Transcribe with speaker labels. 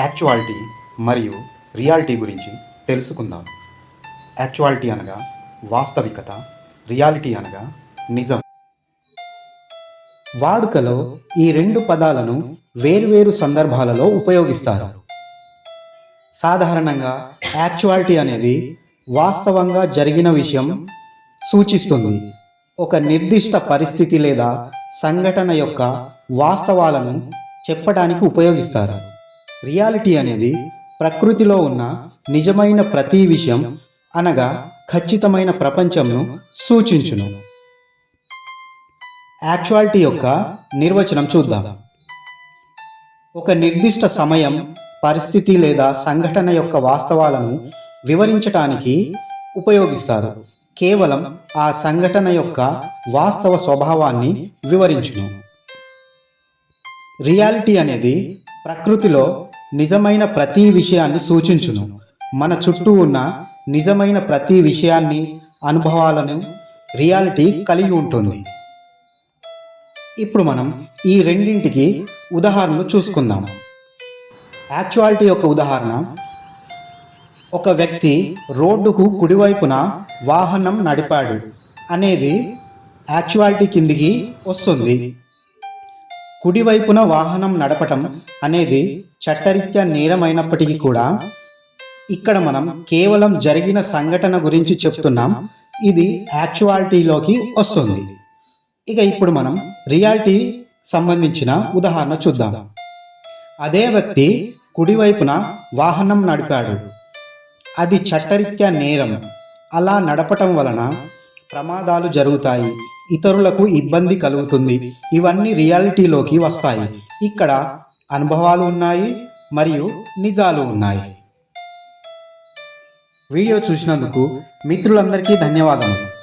Speaker 1: Actuality మరియు reality గురించి తెలుసుకుందాం. యాక్చువాలిటీ అనగా వాస్తవికత రియాలిటీ అనగా నిజం. వాడుకలో ఈ రెండు పదాలను వేర్వేరు సందర్భాలలో ఉపయోగిస్తారు. సాధారణంగా యాక్చువాలిటీ అనేది వాస్తవంగా జరిగిన విషయం సూచిస్తుంది. ఒక నిర్దిష్ట పరిస్థితి లేదా సంఘటన యొక్క వాస్తవాలను చెప్పడానికి ఉపయోగిస్తారు. రియాలిటీ అనేది ప్రకృతిలో ఉన్న నిజమైన ప్రతి విషయం అనగా ఖచ్చితమైన ప్రపంచంను సూచించును. యాక్చువాలిటీ యొక్క నిర్వచనం చూద్దాం. ఒక నిర్దిష్ట సమయం పరిస్థితి లేదా సంఘటన యొక్క వాస్తవాలను వివరించటానికి ఉపయోగిస్తారు. కేవలం ఆ సంఘటన యొక్క వాస్తవ స్వభావాన్ని వివరించును. రియాలిటీ అనేది ప్రకృతిలో నిజమైన ప్రతి విషయాన్ని సూచించును. మన చుట్టూ ఉన్న నిజమైన ప్రతి విషయాన్ని అనుభవాలను రియాలిటీ కలిగి ఉంటుంది. ఇప్పుడు మనం ఈ రెండింటికి ఉదాహరణలు చూసుకుందాం. యాక్చువాలిటీ యొక్క ఉదాహరణ. ఒక వ్యక్తి రోడ్డుకు కుడివైపున వాహనం నడిపాడు. అనేది యాక్చువాలిటీ కిందికి వస్తుంది. కుడివైపున వాహనం నడపటం అనేది చట్టరీత్యా నేరమైనప్పటికీ కూడా ఇక్కడ మనం కేవలం జరిగిన సంఘటన గురించి చెప్తున్నాం. ఇది యాక్చువాలిటీలోకి వస్తుంది. ఇక ఇప్పుడు మనం రియాలిటీ సంబంధించిన ఉదాహరణ చూద్దాం. అదే వ్యక్తి కుడివైపున వాహనం నడిపాడు. అది చట్టరీత్యా నేరం. అలా నడపటం వలన ప్రమాదాలు జరుగుతాయి. ఇతరులకు ఇబ్బంది కలుగుతుంది. ఇవన్నీ రియాలిటీలోకి వస్తాయి. ఇక్కడ అనుభవాలు ఉన్నాయి మరియు నిజాలు ఉన్నాయి. వీడియో చూసినందుకు మిత్రులందరికీ ధన్యవాదములు.